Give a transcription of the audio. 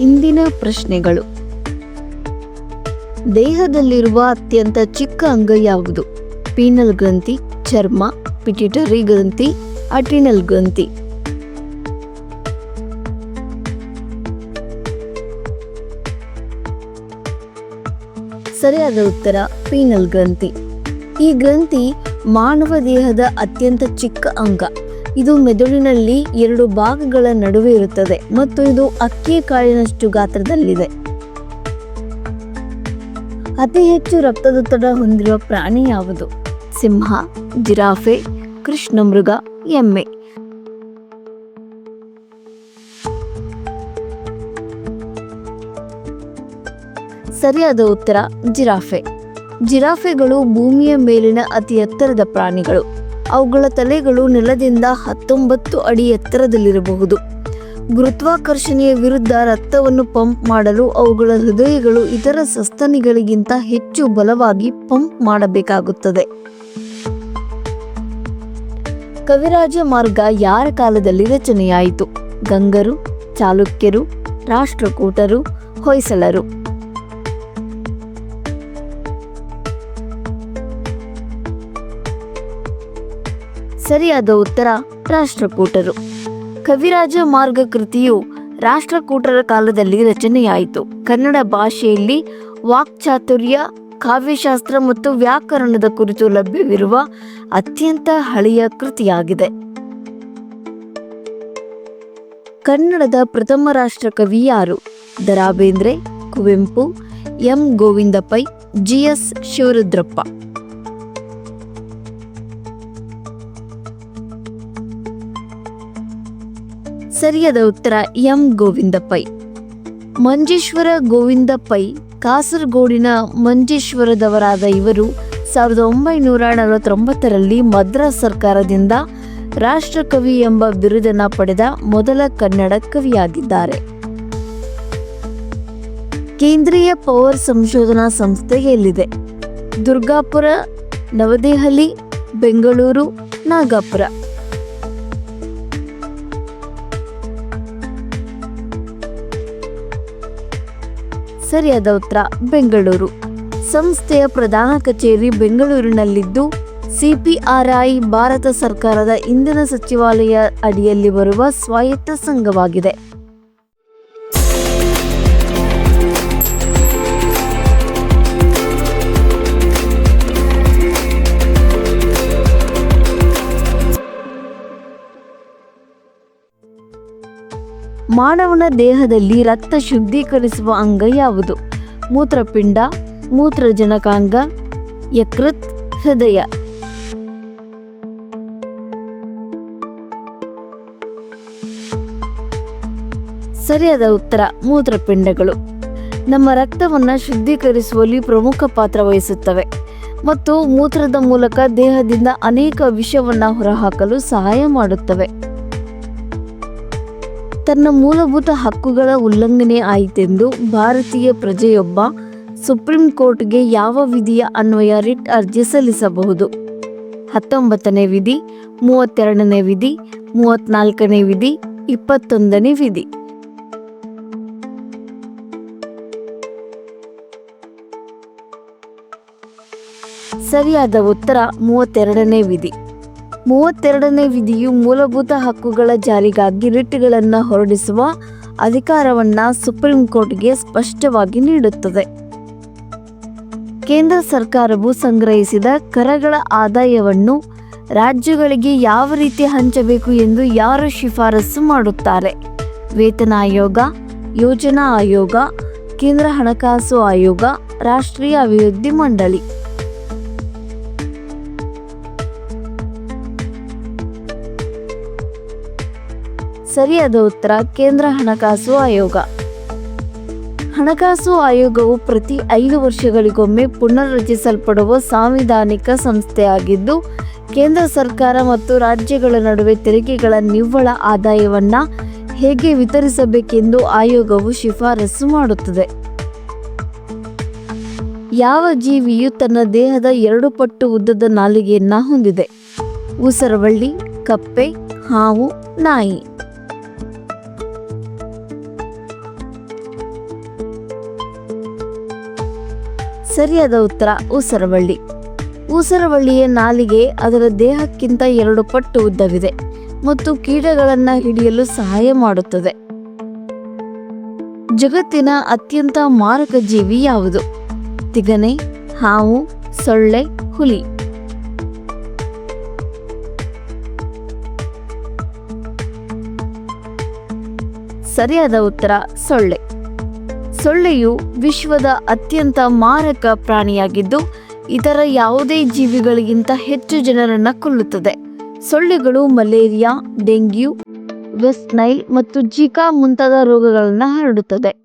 ಇಂದಿನ ಪ್ರಶ್ನೆಗಳು. ದೇಹದಲ್ಲಿರುವ ಅತ್ಯಂತ ಚಿಕ್ಕ ಅಂಗ ಯಾವುದು? ಪೀನಲ್ ಗ್ರಂಥಿ, ಚರ್ಮ ಪಿಟಿಟರಿ ಗ್ರಂಥಿ ಅಟಿನಲ್ ಗ್ರಂಥಿ. ಸರಿಯಾದ ಉತ್ತರ, ಪೀನಲ್ ಗ್ರಂಥಿ. ಈ ಗ್ರಂಥಿ ಮಾನವ ದೇಹದ ಅತ್ಯಂತ ಚಿಕ್ಕ ಅಂಗ. ಇದು ಮೆದುಳಿನಲ್ಲಿ ಎರಡು ಭಾಗಗಳ ನಡುವೆ ಇರುತ್ತದೆ ಮತ್ತು ಇದು ಅಕ್ಕಿ ಕಾಳಿನಷ್ಟು ಗಾತ್ರದಲ್ಲಿದೆ. ಅತಿ ಹೆಚ್ಚು ರಕ್ತದೊತ್ತಡ ಹೊಂದಿರುವ ಪ್ರಾಣಿ ಯಾವುದು? ಸಿಂಹ, ಜಿರಾಫೆ ಕೃಷ್ಣಮೃಗ ಎಮ್ಮೆ. ಸರಿಯಾದ ಉತ್ತರ, ಜಿರಾಫೆ. ಜಿರಾಫೆಗಳು ಭೂಮಿಯ ಮೇಲಿನ ಅತಿ ಎತ್ತರದ ಪ್ರಾಣಿಗಳು. ಅವುಗಳ ತಲೆಗಳು ನೆಲದಿಂದ ಹತ್ತೊಂಬತ್ತು ಅಡಿ ಎತ್ತರದಲ್ಲಿರಬಹುದು. ಗುರುತ್ವಾಕರ್ಷಣೆಯ ವಿರುದ್ಧ ರಕ್ತವನ್ನು ಪಂಪ್ ಮಾಡಲು ಅವುಗಳ ಹೃದಯಗಳು ಇತರ ಸಸ್ತನಿಗಳಿಗಿಂತ ಹೆಚ್ಚು ಬಲವಾಗಿ ಪಂಪ್ ಮಾಡಬೇಕಾಗುತ್ತದೆ. ಕವಿರಾಜ ಮಾರ್ಗ ಯಾರ ಕಾಲದಲ್ಲಿ ರಚನೆಯಾಯಿತು? ಗಂಗರು, ಚಾಲುಕ್ಯರು, ರಾಷ್ಟ್ರಕೂಟರು, ಹೊಯ್ಸಳರು. ಸರಿಯಾದ ಉತ್ತರ ರಾಷ್ಟ್ರಕೂಟರು. ಕವಿರಾಜ ಮಾರ್ಗ ಕೃತಿಯು ರಾಷ್ಟ್ರಕೂಟರ ಕಾಲದಲ್ಲಿ ರಚನೆಯಾಯಿತು. ಕನ್ನಡ ಭಾಷೆಯಲ್ಲಿ ವಾಕ್ಚಾತುರ್ಯ, ಕಾವ್ಯಶಾಸ್ತ್ರ ಮತ್ತು ವ್ಯಾಕರಣದ ಕುರಿತು ಲಭ್ಯವಿರುವ ಅತ್ಯಂತ ಹಳೆಯ ಕೃತಿಯಾಗಿದೆ. ಕನ್ನಡದ ಪ್ರಥಮ ರಾಷ್ಟ್ರ ಕವಿ ಯಾರು? ದರಾಬೇಂದ್ರೆ Bendre Kuvempu, M. Govinda Pai G. S. Shivarudrappa. ಸರಿಯಾದ ಉತ್ತರ ಎಂ ಗೋವಿಂದ ಪೈ ಮಂಜೇಶ್ವರ ಗೋವಿಂದ ಪೈ ಕಾಸರಗೋಡಿನ ಮಂಜೇಶ್ವರದವರಾದ ಇವರು ಸಾವಿರದ ಒಂಬೈನೂರ ನಲವತ್ತೊಂಬತ್ತರಲ್ಲಿ ಮದ್ರಾಸ್ ಸರ್ಕಾರದಿಂದ ರಾಷ್ಟ್ರಕವಿ ಎಂಬ ಬಿರುದನ್ನ ಪಡೆದ ಮೊದಲ ಕನ್ನಡ ಕವಿಯಾಗಿದ್ದಾರೆ. ಕೇಂದ್ರೀಯ ಪವರ್ ಸಂಶೋಧನಾ ಸಂಸ್ಥೆ ಎಲ್ಲಿದೆ? ದುರ್ಗಾಪುರ, ನವದೆಹಲಿ, ಬೆಂಗಳೂರು, ನಾಗಪುರ. ಸರಿಯಾದ ಉತ್ತರ, ಬೆಂಗಳೂರು. ಸಂಸ್ಥೆಯ ಪ್ರಧಾನ ಕಚೇರಿ ಬೆಂಗಳೂರಿನಲ್ಲಿದ್ದು, ಸಿಪಿಆರ್ಐ ಭಾರತ ಸರ್ಕಾರದ ಇಂಧನ ಸಚಿವಾಲಯ ಅಡಿಯಲ್ಲಿ ಬರುವ ಸ್ವಾಯತ್ತ ಸಂಘವಾಗಿದೆ. ಮಾನವನ ದೇಹದಲ್ಲಿ ರಕ್ತ ಶುದ್ಧೀಕರಿಸುವ ಅಂಗ ಯಾವುದು? ಮೂತ್ರಪಿಂಡ, ಮೂತ್ರಜನಕಾಂಗ, ಯಕೃತ್ ಹೃದಯ. ಸರಿಯಾದ ಉತ್ತರ, ಮೂತ್ರಪಿಂಡಗಳು. ನಮ್ಮ ರಕ್ತವನ್ನು ಶುದ್ಧೀಕರಿಸುವಲ್ಲಿ ಪ್ರಮುಖ ಪಾತ್ರ ವಹಿಸುತ್ತವೆ ಮತ್ತು ಮೂತ್ರದ ಮೂಲಕ ದೇಹದಿಂದ ಅನೇಕ ವಿಷವನ್ನು ಹೊರಹಾಕಲು ಸಹಾಯ ಮಾಡುತ್ತವೆ. ತನ್ನ ಮೂಲಭೂತ ಹಕ್ಕುಗಳ ಉಲ್ಲಂಘನೆ ಆಯಿತೆಂದು ಭಾರತೀಯ ಪ್ರಜೆಯೊಬ್ಬ ಸುಪ್ರೀಂ ಕೋರ್ಟ್ಗೆ ಯಾವ ವಿಧಿಯ ಅನ್ವಯ ರಿಟ್ ಅರ್ಜಿ ಸಲ್ಲಿಸಬಹುದು? ಹತ್ತೊಂಬತ್ತನೇ ವಿಧಿ, ಮೂವತ್ತೆರಡನೇ ವಿಧಿ, ಮೂವತ್ನಾಲ್ಕನೇ ವಿಧಿ, ಇಪ್ಪತ್ತೊಂದನೇ ವಿಧಿ. ಸರಿಯಾದ ಉತ್ತರ ಮೂವತ್ತೆರಡನೇ ವಿಧಿ. ಮೂವತ್ತೆರಡನೇ ವಿಧಿಯು ಮೂಲಭೂತ ಹಕ್ಕುಗಳ ಜಾರಿಗಾಗಿ ರಿಟ್ಗಳನ್ನು ಹೊರಡಿಸುವ ಅಧಿಕಾರವನ್ನ ಸುಪ್ರೀಂ ಕೋರ್ಟ್ಗೆ ಸ್ಪಷ್ಟವಾಗಿ ನೀಡುತ್ತದೆ. ಕೇಂದ್ರ ಸರ್ಕಾರವು ಸಂಗ್ರಹಿಸಿದ ಕರಗಳ ಆದಾಯವನ್ನು ರಾಜ್ಯಗಳಿಗೆ ಯಾವ ರೀತಿ ಹಂಚಬೇಕು ಎಂದು ಯಾರು ಶಿಫಾರಸು ಮಾಡುತ್ತಾರೆ? ವೇತನ ಆಯೋಗ, ಯೋಜನಾ ಆಯೋಗ, ಕೇಂದ್ರ ಹಣಕಾಸು ಆಯೋಗ, ರಾಷ್ಟ್ರೀಯ ಅಭಿವೃದ್ಧಿ ಮಂಡಳಿ. ಸರಿಯಾದ ಉತ್ತರ, ಕೇಂದ್ರ ಹಣಕಾಸು ಆಯೋಗ. ಹಣಕಾಸು ಆಯೋಗವು ಪ್ರತಿ ಐದು ವರ್ಷಗಳಿಗೊಮ್ಮೆ ಪುನರ್ರಚಿಸಲ್ಪಡುವ ಸಾಂವಿಧಾನಿಕ ಸಂಸ್ಥೆಯಾಗಿದ್ದು, ಕೇಂದ್ರ ಸರ್ಕಾರ ಮತ್ತು ರಾಜ್ಯಗಳ ನಡುವೆ ತೆರಿಗೆಗಳ ನಿವ್ವಳ ಆದಾಯವನ್ನು ಹೇಗೆ ವಿತರಿಸಬೇಕೆಂದು ಆಯೋಗವು ಶಿಫಾರಸು ಮಾಡುತ್ತದೆ. ಯಾವ ಜೀವಿಯು ತನ್ನ ದೇಹದ ಎರಡು ಪಟ್ಟು ಉದ್ದದ ನಾಲಿಗೆಯನ್ನು ಹೊಂದಿದೆ. ಉಸರವಳ್ಳಿ, ಕಪ್ಪೆ, ಹಾವು, ನಾಯಿ. ಸರಿಯಾದ ಉತ್ತರ ಊಸರವಳ್ಳಿ. ಊಸರವಳ್ಳಿಯ ನಾಲಿಗೆ ಅದರ ದೇಹಕ್ಕಿಂತ ಎರಡು ಪಟ್ಟು ಉದ್ದವಿದೆ ಮತ್ತು ಕೀಟಗಳನ್ನು ಹಿಡಿಯಲು ಸಹಾಯ ಮಾಡುತ್ತದೆ. ಜಗತ್ತಿನ ಅತ್ಯಂತ ಮಾರಕ ಜೀವಿ ಯಾವುದು? ತಿಗನೆ, ಹಾವು, ಸೊಳ್ಳೆ, ಹುಲಿ. ಸರಿಯಾದ ಉತ್ತರ ಸೊಳ್ಳೆ. ಸೊಳ್ಳೆಯು ವಿಶ್ವದ ಅತ್ಯಂತ ಮಾರಕ ಪ್ರಾಣಿಯಾಗಿದ್ದು, ಇತರ ಯಾವುದೇ ಜೀವಿಗಳಿಗಿಂತ ಹೆಚ್ಚು ಜನರನ್ನು ಕೊಲ್ಲುತ್ತದೆ. ಸೊಳ್ಳೆಗಳು ಮಲೇರಿಯಾ, ಡೆಂಗ್ಯೂ ವೆಸ್ಟ್ ನೈಲ್ ಮತ್ತು ಜಿಕಾ ಮುಂತಾದ ರೋಗಗಳನ್ನು ಹರಡುತ್ತದೆ.